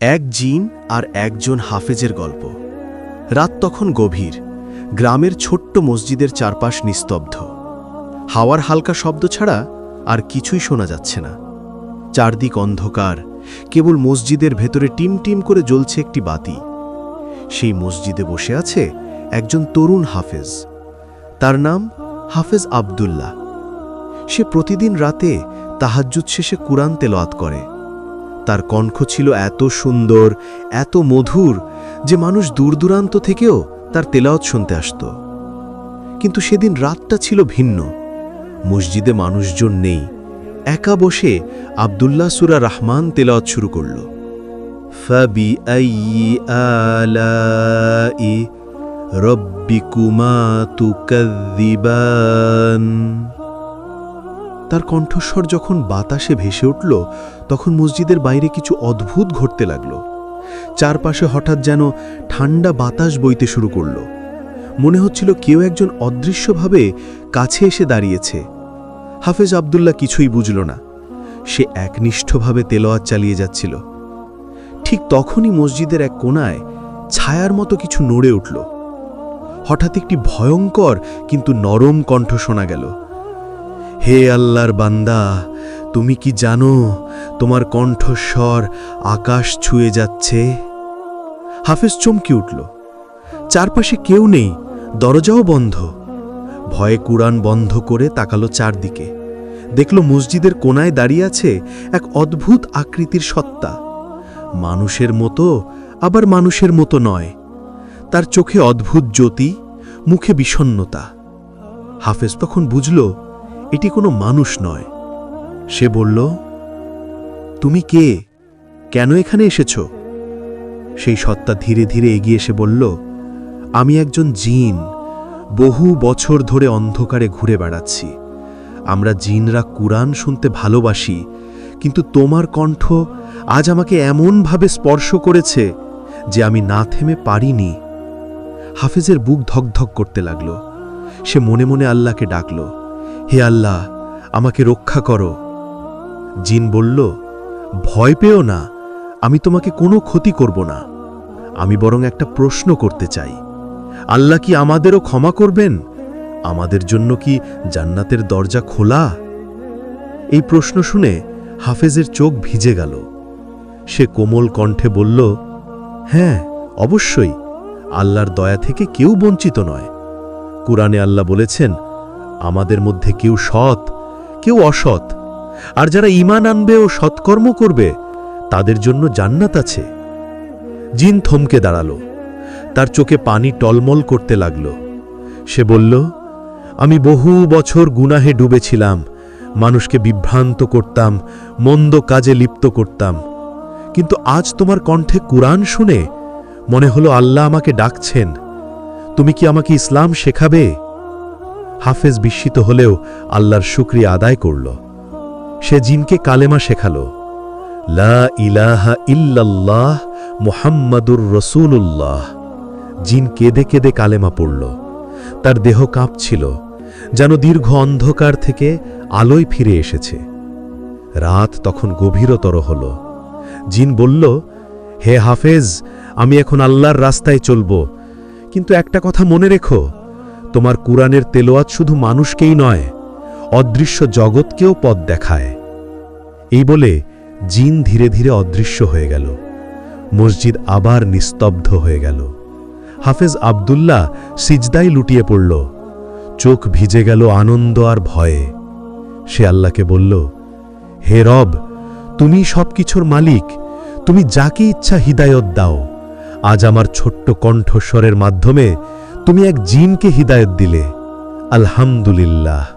এক জিন আর একজন হাফেজের গল্প। রাত তখন গভীর। গ্রামের ছোট্ট মসজিদের চারপাশ নিস্তব্ধ। হাওয়ার হালকা শব্দ ছাড়া আর কিছুই শোনা যাচ্ছে না। চারদিক অন্ধকার। কেবল মসজিদের ভেতরে টিম টিম করে জ্বলছে একটি বাতি। সেই মসজিদে বসে আছে একজন তরুণ হাফেজ। তার নাম হাফেজ আবদুল্লাহ। সে প্রতিদিন রাতে তাহাজ্জুদ শেষে কুরআন তেলাওয়াত করে। তার কণ্ঠ ছিল এত সুন্দর, এত মধুর, যে মানুষ দূর দূরান্ত থেকেও তার তেলাওয়াত শুনতে আসত। কিন্তু সেদিন রাতটা ছিল ভিন্ন। মসজিদে মানুষজন নেই। একা বসে আবদুল্লাহ সুরা রহমান তেলাওয়াত শুরু করল। ফাবি আলাই রব্বিকুমা তুকাদ্দিবান তার কণ্ঠস্বর যখন বাতাসে ভেসে উঠল, তখন মসজিদের বাইরে কিছু অদ্ভুত ঘটতে লাগল। চারপাশে হঠাৎ যেন ঠান্ডা বাতাস বইতে শুরু করল। মনে হচ্ছিল কেউ একজন অদৃশ্যভাবে কাছে এসে দাঁড়িয়েছে। হাফেজ আবদুল্লাহ কিছুই বুঝল না। সে একনিষ্ঠভাবে তেলোয়াত চালিয়ে যাচ্ছিল। ঠিক তখনই মসজিদের এক কোণায় ছায়ার মতো কিছু নড়ে উঠল। হঠাৎ একটি ভয়ঙ্কর কিন্তু নরম কণ্ঠ শোনা গেল। হে আল্লাহর বান্দা, তুমি কি জানো তোমার কণ্ঠস্বর আকাশ ছুঁয়ে যাচ্ছে? হাফেজ চমকে উঠল। চারপাশে কেউ নেই, দরজাও বন্ধ। ভয়ে কুরআন বন্ধ করে তাকালো চারদিকে। দেখল মসজিদের কোনায় দাঁড়িয়ে আছে এক অদ্ভুত আকৃতির সত্তা। মানুষের মতো, আবার মানুষের মতো নয়। তার চোখে অদ্ভুত জ্যোতি, মুখে বিষণ্নতা হাফেজ তখন বুঝল এটি কোনো মানুষ নয়। সে বলল, তুমি কে? কেন এখানে এসেছ? সেই সত্তা ধীরে ধীরে এগিয়ে এসে বলল, আমি একজন জিন। বহু বছর ধরে অন্ধকারে ঘুরে বেড়াচ্ছি। আমরা জিনরা কুরআন শুনতে ভালোবাসি, কিন্তু তোমার কণ্ঠ আজ আমাকে এমনভাবে স্পর্শ করেছে যে আমি না থেমে পারিনি। হাফেজের বুক ধকধক করতে লাগল। সে মনে মনে আল্লাহকে ডাকল হে আল্লাহ, আমাকে রক্ষা করো। জিন বলল, ভয় পেও না, আমি তোমাকে কোনো ক্ষতি করব না। আমি বরং একটা প্রশ্ন করতে চাই। আল্লাহ কি আমাদেরও ক্ষমা করবেন? আমাদের জন্য কি জান্নাতের দরজা খোলা? এই প্রশ্ন শুনে হাফেজের চোখ ভিজে গেল। সে কোমল কণ্ঠে বলল হ্যাঁ অবশ্যই। আল্লাহর দয়া থেকে কেউ বঞ্চিত নয়। কুরআনে আল্লাহ বলেছেন আমাদের মধ্যে কেউ সৎ, কেউ অসৎ। আর যারা ঈমান আনবে ও সৎকর্ম করবে, তাদের জন্য জান্নাত আছে। জিন থমকে দাঁড়াল। তার চোখে পানি টলমল করতে লাগল। সে বলল, আমি বহু বছর গুনাহে ডুবেছিলাম, মানুষকে বিভ্রান্ত করতাম, মন্দ কাজে লিপ্ত করতাম। কিন্তু আজ তোমার কণ্ঠে কুরআন শুনে মনে হলো আল্লাহ আমাকে ডাকছেন। তুমি কি আমাকে ইসলাম শেখাবে? হাফেজ বিস্মিত হলেও আল্লাহর শুক্রিয়া আদায় করল। সে জিনকে কালেমা শেখাল। লা ইলাহা ইল্লাল্লাহ মুহাম্মাদুর রসুল্লাহ জিন কেঁদে কেঁদে কালেমা পড়ল। তার দেহ কাঁপছিল, যেন দীর্ঘ অন্ধকার থেকে আলোয় ফিরে এসেছে। রাত তখন গভীরতর হল। জিন বলল, হে হাফেজ, আমি এখন আল্লাহর রাস্তায় চলব। কিন্তু একটা কথা মনে রেখো তোমার কুরআনের তেলোয়াত শুধু মানুষকেই নয়, অদৃশ্য জগৎকেও পথ দেখায়। এই বলে জিন ধীরে ধীরে অদৃশ্য হয়ে গেল। মসজিদ আবার নিস্তব্ধ হয়ে গেল। হাফেজ আবদুল্লাহ সিজদাই লুটিয়ে পড়ল। চোখ ভিজে গেল আনন্দ আর ভয়ে। সে আল্লাহকে বলল, হে রব, তুমি সবকিছুর মালিক। তুমি যাকে ইচ্ছা হিদায়ত দাও। আজ আমার ছোট্ট কণ্ঠস্বরের মাধ্যমে তুমি এক জিনকে হিদায়ত দিলে। আলহামদুলিল্লাহ।